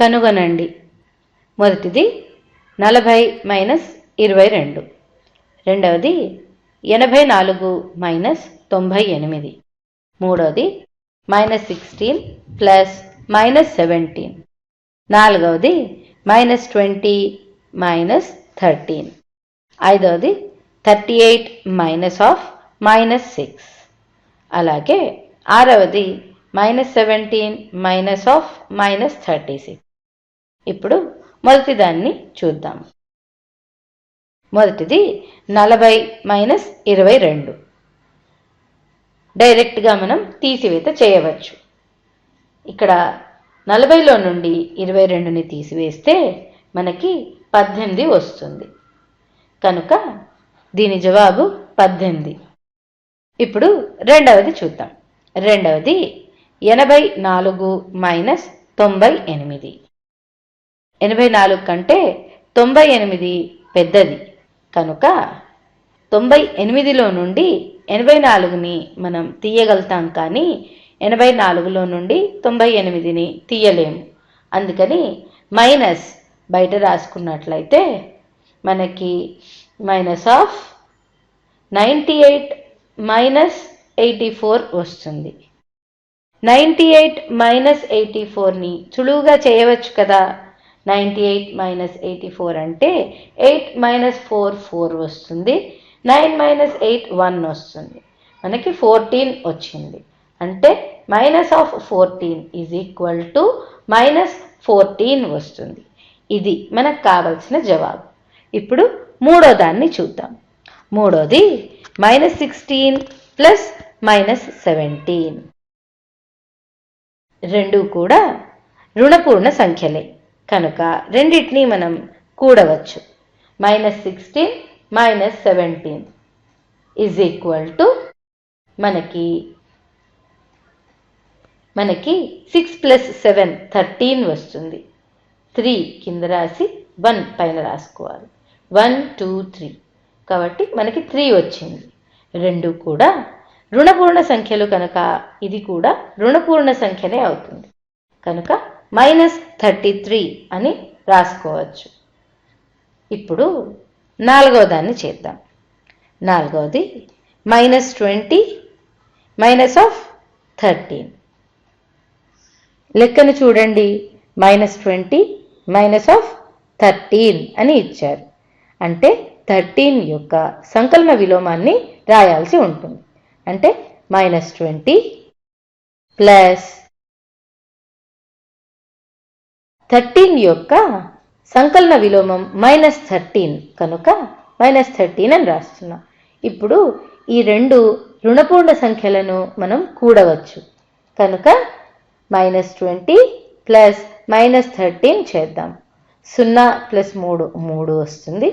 కనుగొనండి. మొదటిది నలభై మైనస్ ఇరవై రెండు. రెండవది ఎనభై నాలుగు మైనస్ తొంభై ఎనిమిది. మూడవది minus sixteen plus minus seventeen. నాలుగవది మైనస్ ట్వంటీ మైనస్ థర్టీన్. ఐదవది thirty eight minus of minus six. అలాగే ఆరవది minus seventeen minus of minus thirty six. ఇప్పుడు మొదటి దాన్ని చూద్దాం. మొదటిది నలభై మైనస్ ఇరవై రెండు. డైరెక్ట్గా మనం తీసివేత చేయవచ్చు. ఇక్కడ నలభైలో నుండి ఇరవై రెండుని తీసివేస్తే మనకి పద్దెనిమిది వస్తుంది. కనుక దీని జవాబు పద్దెనిమిది. ఇప్పుడు రెండవది చూద్దాం. రెండవది ఎనభై నాలుగు మైనస్ తొంభై ఎనిమిది. ఎనభై నాలుగు కంటే తొంభై ఎనిమిది పెద్దది. కనుక తొంభై ఎనిమిదిలో నుండి ఎనభై నాలుగుని మనం తీయగలుగుతాం కానీ ఎనభై నాలుగులో నుండి తొంభై ఎనిమిదిని తీయలేము. అందుకని మైనస్ బయట రాసుకున్నట్లయితే మనకి minus of ninety eight minus eighty four వస్తుంది. నైంటీ ఎయిట్ మైనస్ ఎయిటీ ఫోర్ని చులువుగా చేయవచ్చు కదా. Ninety eight minus eighty four అంటే ఎయిట్ మైనస్ ఫోర్ ఫోర్ వస్తుంది. నైన్ మైనస్ ఎయిట్ వన్ వస్తుంది. మనకి ఫోర్టీన్ వచ్చింది. అంటే minus of fourteen is equal to minus fourteen వస్తుంది. ఇది మనకు కావలసిన జవాబు. ఇప్పుడు మూడో దాన్ని చూద్దాం. మూడోది minus sixteen plus minus seventeen. రెండు కూడా రుణపూర్ణ సంఖ్యలే. కనుక రెండింటినీ మనం కూడవచ్చు. Minus sixteen minus seventeen is equal to మనకి మనకి సిక్స్ ప్లస్ సెవెన్ థర్టీన్ వస్తుంది. త్రీ కింద రాసి వన్ పైన రాసుకోవాలి. వన్ టూ త్రీ కాబట్టి మనకి త్రీ వచ్చింది. రెండు కూడా రుణపూర్ణ సంఖ్యలు కనుక ఇది కూడా రుణపూర్ణ సంఖ్యనే అవుతుంది. కనుక మైనస్ థర్టీ త్రీ అని రాసుకోవచ్చు. ఇప్పుడు నాలుగవ దాన్ని చేద్దాం. నాలుగవది minus twenty minus of thirteen. లెక్కను చూడండి. Minus twenty minus of thirteen అని ఇచ్చారు. అంటే థర్టీన్ యొక్క సంకలన విలోమాన్ని రాయాల్సి ఉంటుంది. అంటే మైనస్ ట్వంటీ ప్లస్ థర్టీన్ యొక్క సంకలన విలోమం మైనస్ థర్టీన్ కనుక మైనస్ థర్టీన్ అని రాస్తున్నాం. ఇప్పుడు ఈ రెండు రుణపూర్ణ సంఖ్యలను మనం కూడవచ్చు. కనుక minus twenty plus minus thirteen చేద్దాం. సున్నా ప్లస్ మూడు మూడు వస్తుంది.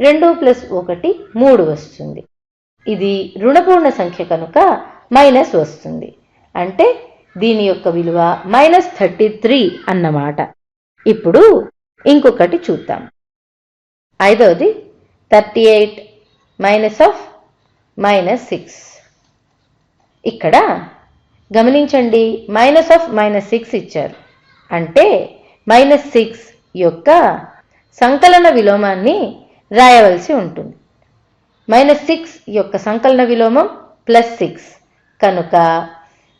రెండు ప్లస్ ఒకటి మూడు వస్తుంది. ఇది రుణపూర్ణ సంఖ్య కనుక మైనస్ వస్తుంది. అంటే దీని యొక్క విలువ మైనస్ థర్టీ త్రీ అన్నమాట. ఇప్పుడు ఇంకొకటి చూద్దాం. ఐదవది thirty eight minus of minus six ఇక్కడ గమనించండి మైనస్ ఆఫ్ మైనస్ సిక్స్ ఇచ్చారు. అంటే మైనస్ సిక్స్ యొక్క సంకలన విలోమాన్ని రాయవలసి ఉంటుంది. మైనస్ సిక్స్ యొక్క సంకలన విలోమం ప్లస్ సిక్స్ కనుక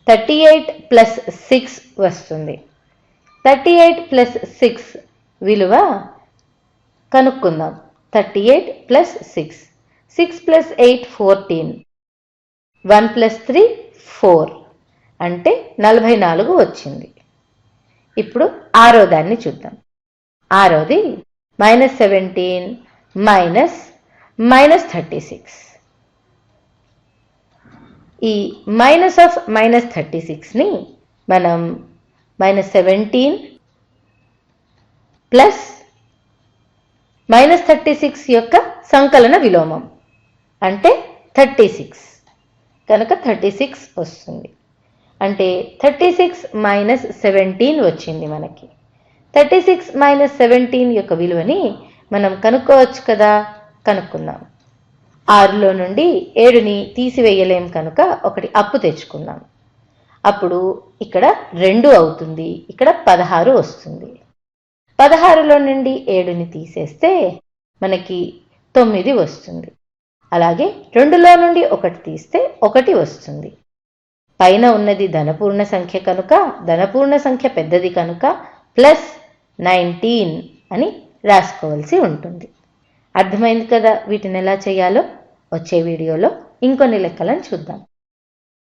థర్టీ ఎయిట్ ప్లస్ సిక్స్ వస్తుంది. థర్టీ ఎయిట్ ప్లస్ సిక్స్ విలువ కనుక్కుందాం. Thirty eight plus six. Six plus eight fourteen. One plus three four. అంటే నలభై నాలుగు వచ్చింది. ఇప్పుడు ఆరో దాన్ని చూద్దాం. ఆరోది minus seventeen minus minus thirty six. ఈ మైనస్ ఆఫ్ మైనస్ థర్టీ సిక్స్ని మనం minus seventeen plus minus thirty six యొక్క సంకలన విలోమం. అంటే థర్టీ సిక్స్ కనుక థర్టీ సిక్స్ వస్తుంది. అంటే థర్టీ సిక్స్ మైనస్ సెవెంటీన్ వచ్చింది మనకి. థర్టీ సిక్స్ మైనస్ సెవెంటీన్ యొక్క విలువని మనం కనుక్కోవచ్చు కదా? కనుక్కుందాం. ఆరులో నుండి ఏడుని తీసివేయలేం కనుక ఒకటి అప్పు తెచ్చుకుందాం. అప్పుడు ఇక్కడ రెండు అవుతుంది. ఇక్కడ పదహారు వస్తుంది. పదహారులో నుండి ఏడుని తీసేస్తే మనకి తొమ్మిది వస్తుంది. అలాగే రెండులో నుండి ఒకటి తీస్తే ఒకటి వస్తుంది. పైన ఉన్నది ధనపూర్ణ సంఖ్య కనుక ధనపూర్ణ సంఖ్య పెద్దది కనుక ప్లస్ నైన్టీన్ అని రాసుకోవాల్సి ఉంటుంది. అర్థమైంది కదా వీటిని ఎలా చేయాలో? వచ్చే వీడియోలో ఇంకొన్ని లెక్కలను చూద్దాం.